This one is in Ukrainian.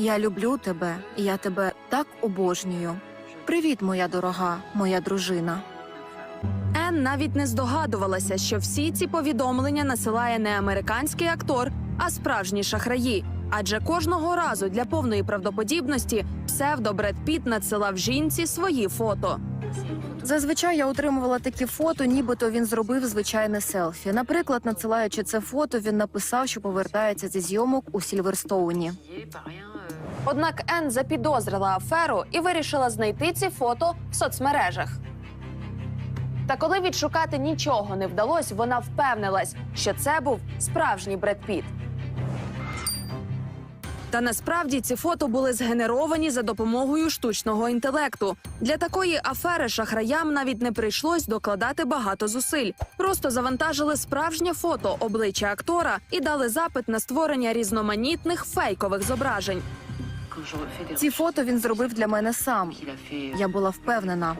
Я люблю тебе, я тебе так обожнюю. Привіт, моя дорога, моя дружина. Ен навіть не здогадувалася, що всі ці повідомлення насилає не американський актор, а справжні шахраї. Адже кожного разу для повної правдоподібності псевдо Бред Піт надсилав жінці свої фото. Зазвичай я отримувала такі фото, нібито він зробив звичайне селфі. Наприклад, надсилаючи це фото, він написав, що повертається зі зйомок у Сільверстоуні. Однак Ен запідозрила аферу і вирішила знайти ці фото в соцмережах. Та коли відшукати нічого не вдалося, вона впевнилась, що це був справжній Бред Піт. Та насправді ці фото були згенеровані за допомогою штучного інтелекту. Для такої афери шахраям навіть не прийшлось докладати багато зусиль. Просто завантажили справжнє фото обличчя актора і дали запит на створення різноманітних фейкових зображень. Ці фото він зробив для мене сам. Я була впевнена.